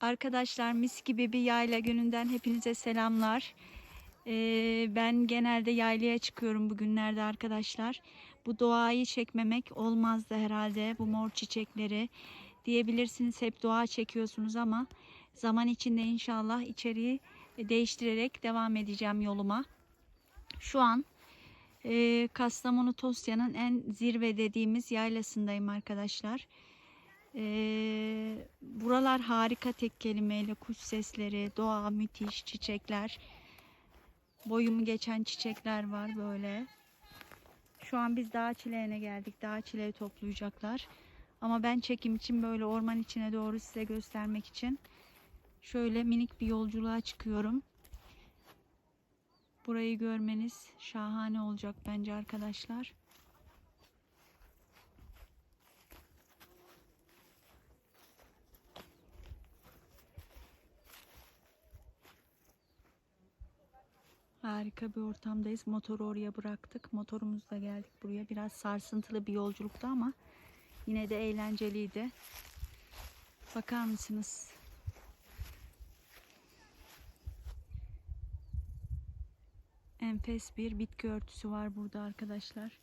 Arkadaşlar mis gibi bir yayla gününden hepinize selamlar. Ee, ben genelde yaylaya çıkıyorum bugünlerde arkadaşlar. Bu doğayı çekmemek olmazdı herhalde bu mor çiçekleri. Diyebilirsiniz hep doğa çekiyorsunuz ama zaman içinde inşallah içeriği değiştirerek devam edeceğim yoluma. Şu an e, Kastamonu Tosya'nın en zirve dediğimiz yaylasındayım arkadaşlar. Ee, buralar harika tek kelimeyle kuş sesleri, doğa müthiş, çiçekler. Boyumu geçen çiçekler var böyle. Şu an biz dağ çileğine geldik. Dağ çileği toplayacaklar. Ama ben çekim için böyle orman içine doğru size göstermek için şöyle minik bir yolculuğa çıkıyorum. Burayı görmeniz şahane olacak bence arkadaşlar. Harika bir ortamdayız. Motoru oraya bıraktık. Motorumuzla geldik buraya. Biraz sarsıntılı bir yolculuktu ama yine de eğlenceliydi. Bakar mısınız? Enfes bir bitki örtüsü var burada arkadaşlar.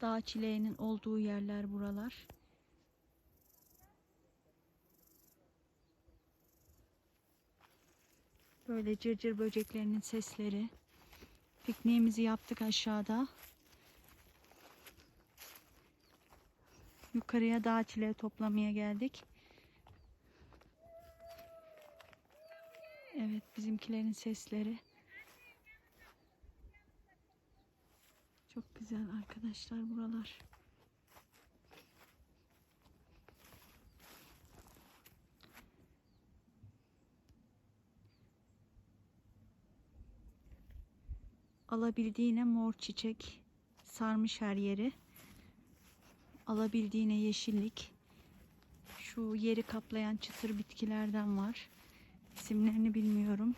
Dağ çileğinin olduğu yerler buralar. Böyle cırcır böceklerinin sesleri. Pikniğimizi yaptık aşağıda. Yukarıya dağ çileği toplamaya geldik. Evet bizimkilerin sesleri. Çok güzel arkadaşlar buralar. Alabildiğine mor çiçek sarmış her yeri. Alabildiğine yeşillik. Şu yeri kaplayan çıtır bitkilerden var. İsimlerini bilmiyorum.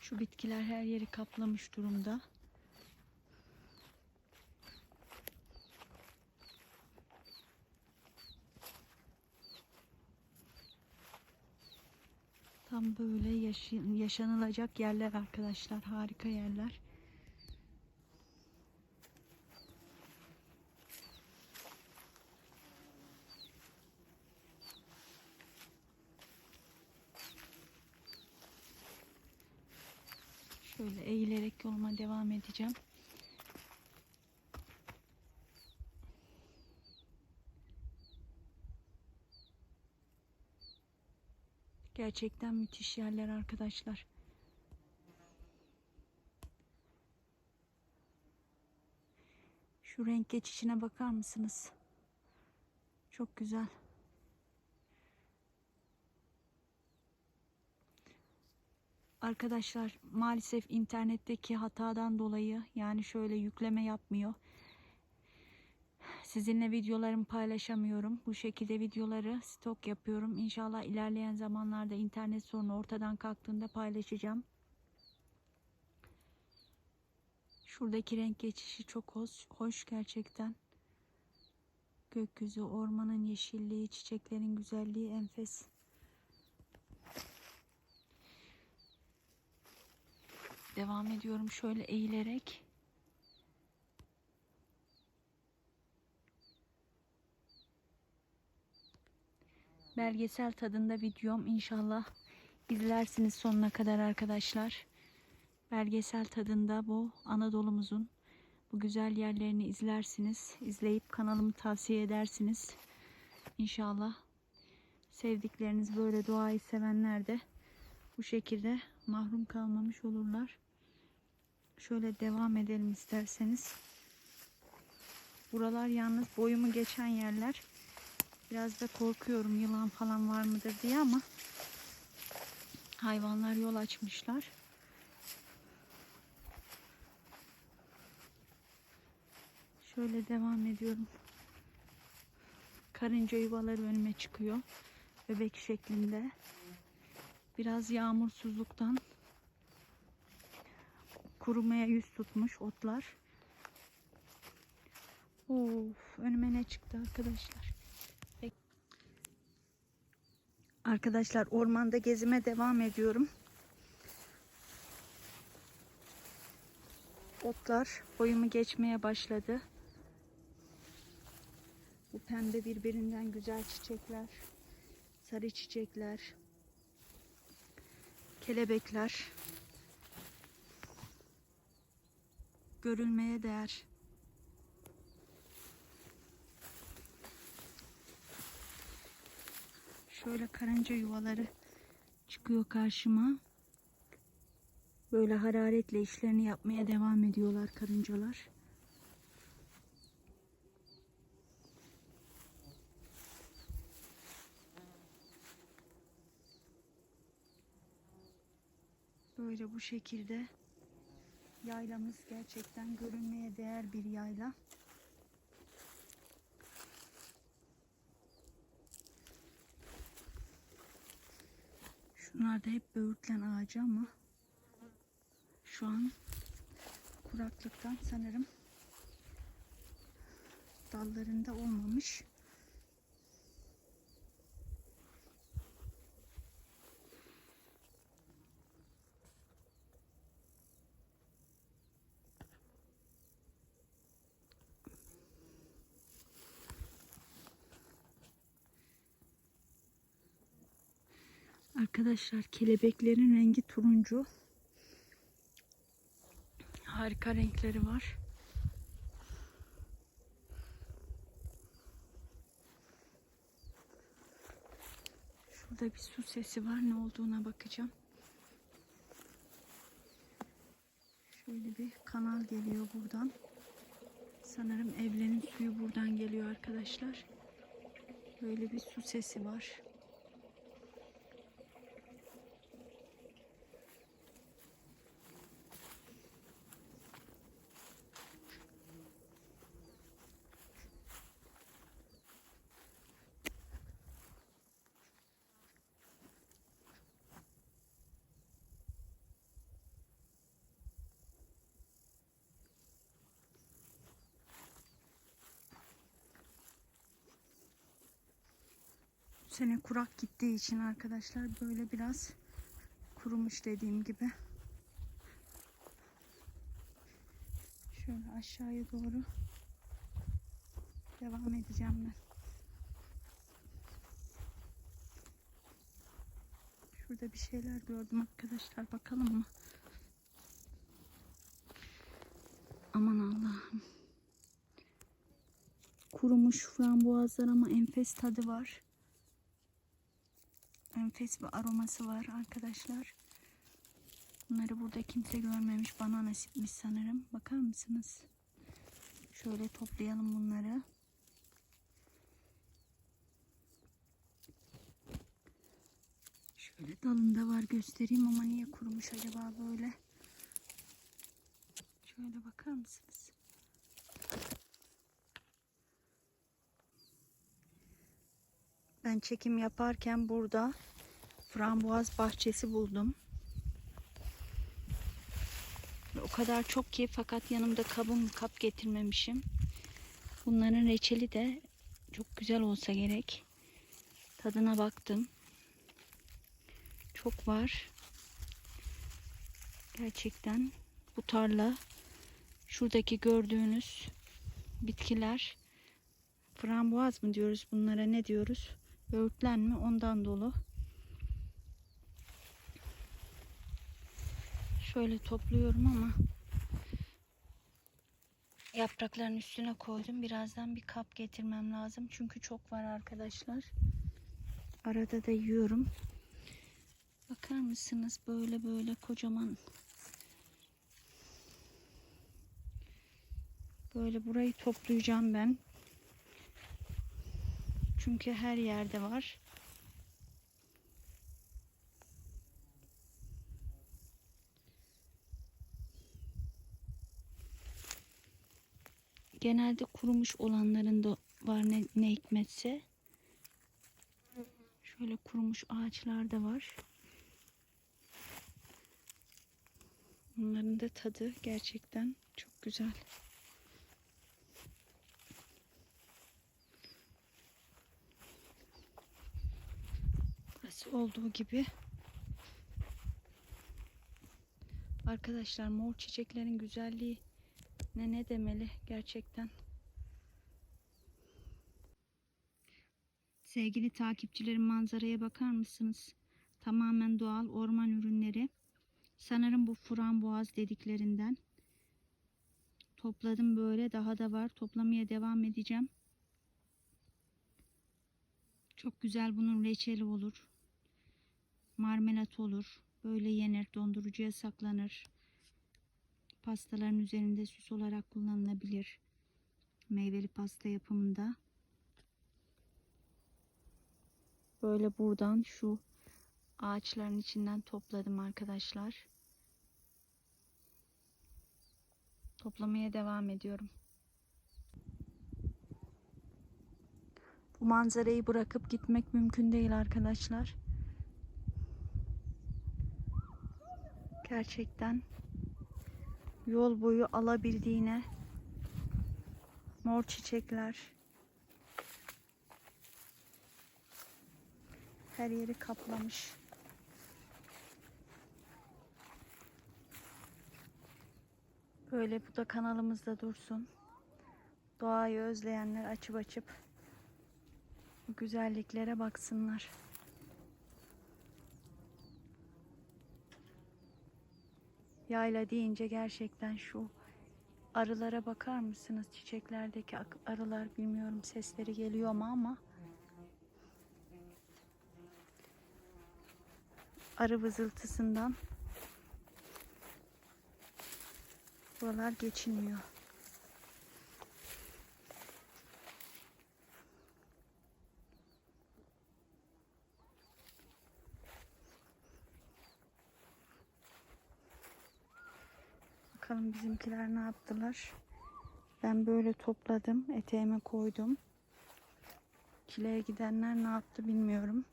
Şu bitkiler her yeri kaplamış durumda. Tam böyle yaşı- yaşanılacak yerler arkadaşlar. Harika yerler. Şöyle eğilerek yoluma devam edeceğim. Gerçekten müthiş yerler arkadaşlar. Şu renk geçişine bakar mısınız? Çok güzel. Arkadaşlar maalesef internetteki hatadan dolayı yani şöyle yükleme yapmıyor. Sizinle videolarımı paylaşamıyorum. Bu şekilde videoları stok yapıyorum. İnşallah ilerleyen zamanlarda internet sorunu ortadan kalktığında paylaşacağım. Şuradaki renk geçişi çok hoş, hoş gerçekten. Gökyüzü, ormanın yeşilliği, çiçeklerin güzelliği enfes. Devam ediyorum şöyle eğilerek. Belgesel tadında videom inşallah izlersiniz sonuna kadar arkadaşlar. Belgesel tadında bu Anadolu'muzun bu güzel yerlerini izlersiniz. İzleyip kanalımı tavsiye edersiniz. İnşallah sevdikleriniz böyle doğayı sevenler de bu şekilde mahrum kalmamış olurlar. Şöyle devam edelim isterseniz. Buralar yalnız boyumu geçen yerler. Biraz da korkuyorum yılan falan var mıdır diye ama hayvanlar yol açmışlar. Şöyle devam ediyorum. Karınca yuvaları önüme çıkıyor. Bebek şeklinde. Biraz yağmursuzluktan kurumaya yüz tutmuş otlar. Of önüme ne çıktı arkadaşlar. Arkadaşlar ormanda gezime devam ediyorum. Otlar boyumu geçmeye başladı. Bu pembe birbirinden güzel çiçekler, sarı çiçekler, kelebekler görülmeye değer. Şöyle karınca yuvaları çıkıyor karşıma. Böyle hararetle işlerini yapmaya devam ediyorlar karıncalar. Böyle bu şekilde yaylamız gerçekten görünmeye değer bir yayla. Şunlar da hep böğürtlen ağacı ama şu an kuraklıktan sanırım dallarında olmamış. Arkadaşlar kelebeklerin rengi turuncu. Harika renkleri var. Şurada bir su sesi var. Ne olduğuna bakacağım. Şöyle bir kanal geliyor buradan. Sanırım evlerin suyu buradan geliyor arkadaşlar. Böyle bir su sesi var. Sene kurak gittiği için arkadaşlar böyle biraz kurumuş dediğim gibi. Şöyle aşağıya doğru devam edeceğim ben. Şurada bir şeyler gördüm arkadaşlar. Bakalım mı? Aman Allah'ım. Kurumuş frambuazlar ama enfes tadı var. Enfes bir aroması var arkadaşlar. Bunları burada kimse görmemiş. Bana nasipmiş sanırım. Bakar mısınız? Şöyle toplayalım bunları. Şöyle dalında var göstereyim ama niye kurumuş acaba böyle? Şöyle bakar mısınız? Ben çekim yaparken burada frambuaz bahçesi buldum. O kadar çok ki fakat yanımda kabım kap getirmemişim. Bunların reçeli de çok güzel olsa gerek. Tadına baktım. Çok var. Gerçekten bu tarla şuradaki gördüğünüz bitkiler frambuaz mı diyoruz bunlara ne diyoruz? Böğürtlen mi? Ondan dolu. Şöyle topluyorum ama yaprakların üstüne koydum. Birazdan bir kap getirmem lazım. Çünkü çok var arkadaşlar. Arada da yiyorum. Bakar mısınız? Böyle böyle kocaman. Böyle burayı toplayacağım ben. Çünkü her yerde var. Genelde kurumuş olanların da var ne, ne hikmetse. Şöyle kurumuş ağaçlar da var. Bunların da tadı gerçekten çok güzel. Olduğu gibi. Arkadaşlar mor çiçeklerin güzelliği ne ne demeli gerçekten. Sevgili takipçilerim manzaraya bakar mısınız? Tamamen doğal orman ürünleri. Sanırım bu frambuaz dediklerinden. Topladım böyle daha da var. Toplamaya devam edeceğim. Çok güzel bunun reçeli olur. Marmelat olur. Böyle yenir, dondurucuya saklanır. Pastaların üzerinde süs olarak kullanılabilir. Meyveli pasta yapımında. Böyle buradan şu ağaçların içinden topladım arkadaşlar. Toplamaya devam ediyorum. Bu manzarayı bırakıp gitmek mümkün değil arkadaşlar. Gerçekten yol boyu alabildiğine mor çiçekler her yeri kaplamış. Böyle bu da kanalımızda dursun. Doğayı özleyenler açıp açıp bu güzelliklere baksınlar. Yayla deyince gerçekten şu arılara bakar mısınız? Çiçeklerdeki arılar bilmiyorum sesleri geliyor mu ama arı vızıltısından buralar geçilmiyor. Bakalım bizimkiler ne yaptılar. Ben böyle topladım. Eteğime koydum. Çileğe gidenler ne yaptı bilmiyorum.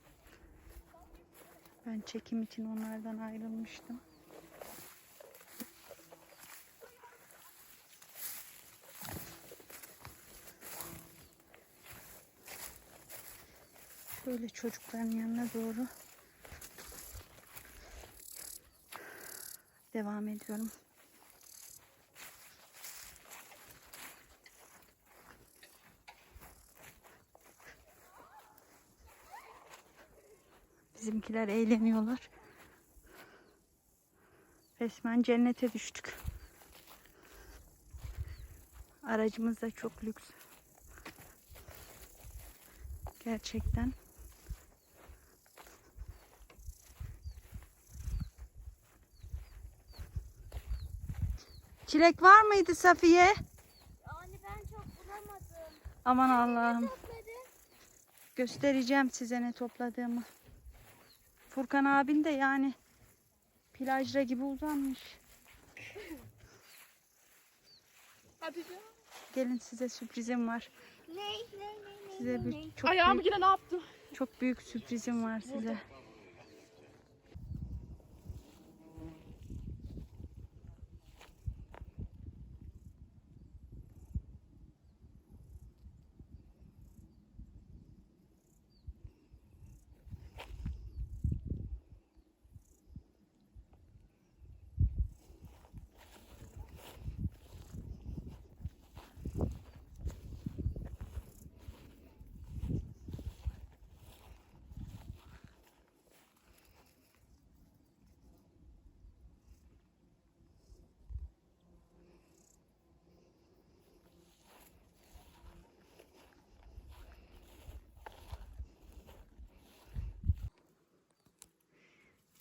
Ben çekim için onlardan ayrılmıştım. Şöyle çocukların yanına doğru devam ediyorum. Bizimkiler eğleniyorlar. Resmen cennete düştük. Aracımız da çok lüks. Gerçekten. Çilek var mıydı Safiye? Yani ben çok bulamadım. Aman Allah'ım. Göstereceğim size ne topladığımı. Furkan abin de yani plajda gibi uzanmış. Hadi canım. Gelin size sürprizim var. Ne ne ne ne Size bir ne? çok Ayağımı büyük, yine ne yaptım? çok büyük sürprizim var size.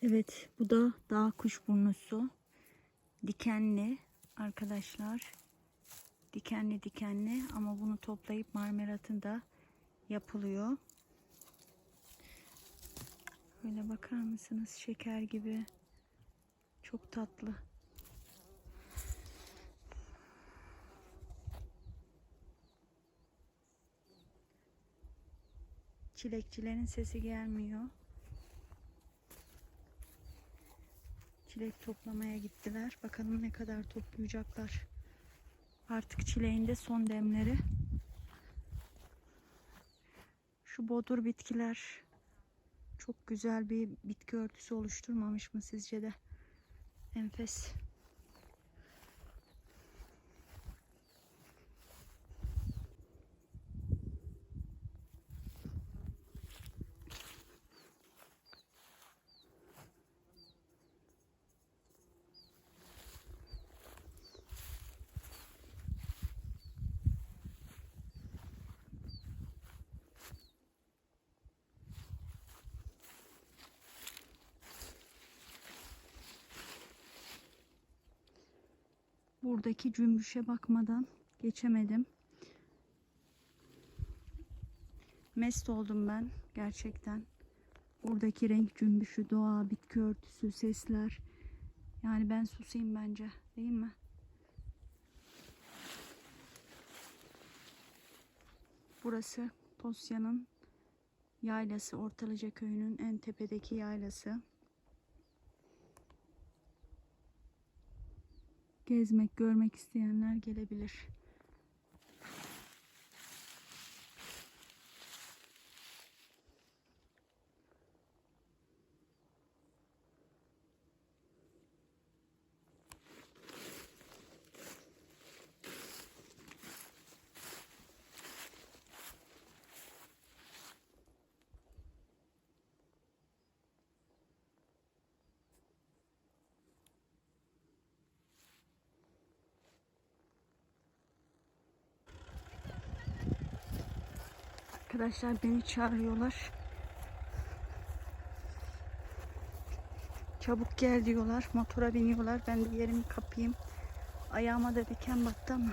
Evet, bu da dağ kuşburnusu. Dikenli arkadaşlar. Dikenli dikenli ama bunu toplayıp marmelatında yapılıyor. Böyle bakar mısınız? Şeker gibi. Çok tatlı. Çilekçilerin sesi gelmiyor. Çilek toplamaya gittiler. Bakalım ne kadar toplayacaklar. Artık çileğin de son demleri. Şu bodur bitkiler çok güzel bir bitki örtüsü oluşturmamış mı sizce de? Enfes. Buradaki cümbüşe bakmadan geçemedim. Mest oldum ben gerçekten. Buradaki renk cümbüşü, doğa, bitki örtüsü, sesler. Yani ben susayım bence, değil mi? Burası Tosya'nın yaylası, Ortalıca köyünün en tepedeki yaylası. Gezmek, görmek isteyenler gelebilir. Arkadaşlar beni çağırıyorlar. Çabuk gel diyorlar. Motora biniyorlar. Ben de yerimi kapayım. Ayağıma da diken battı ama.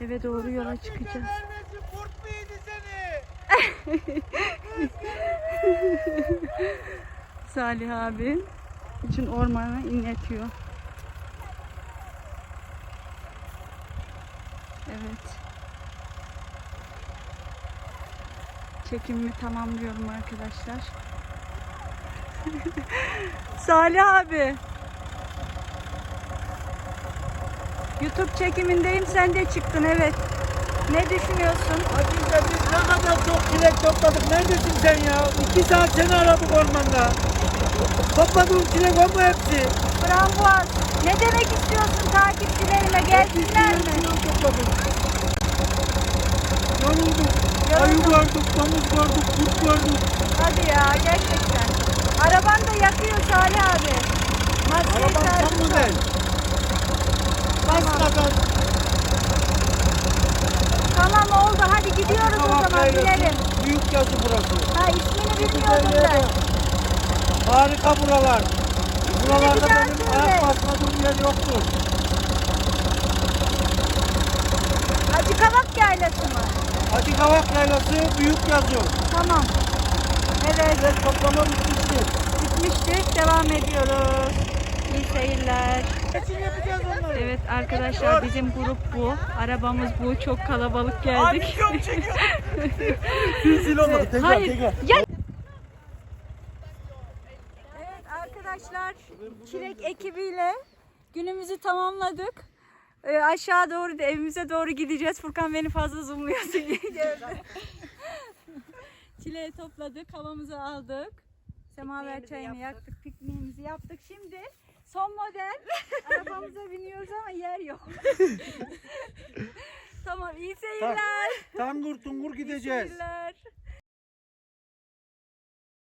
Eve doğru yola çıkacağız. Salih abi için ormana inletiyor. Evet. Çekimimi tamamlıyorum arkadaşlar. Salih abi. YouTube çekimindeyim sen de çıktın evet. Ne düşünüyorsun? Hatice biz ne kadar çok çilek topladık. Neredesin sen ya? İki saat seni aradık ormanda. Topladığım çilek o mu hepsi? Frambuaz. Ne demek istiyorsun takipçilerime gelsinler mi? Yorulduk. Ayı gördük, domuz gördük, kurt gördük. Hadi ya gerçekten. Araban da yakıyor Salih abi. Maskeyi sardı tam. Bas kadar. Tamam oldu hadi gidiyoruz o zaman binelim. Büyük yazı burası. Ha ismini bilmiyordum ben. Harika buralar. Buralarda bir daha benim söyle. ayak basmadığım yer yoktur. Hacı Kavak yaylası mı? Hacı Kavak Yaylası büyük yazıyor. Tamam. Evet Çilek toplama bitmiştir. bitmiştir. Devam ediyoruz. İyi seyirler. Kesin yapacağız onları. Evet arkadaşlar bizim grup bu. Arabamız bu. Çok kalabalık geldik. Abi çekiyor. Sil olmadı. Tekrar Hayır. tekrar. Ya. Evet arkadaşlar Çilek ekibiyle günümüzü tamamladık. Ee, aşağı doğru da evimize doğru gideceğiz. Furkan beni fazla zoomluyorsun. Çileği topladık, havamızı aldık. Semaver çayını yaktık, pikniğimizi yaptık. Şimdi son model arabamıza biniyoruz ama yer yok. tamam iyi seyirler. Tangur tungur İyi gideceğiz. seyirler.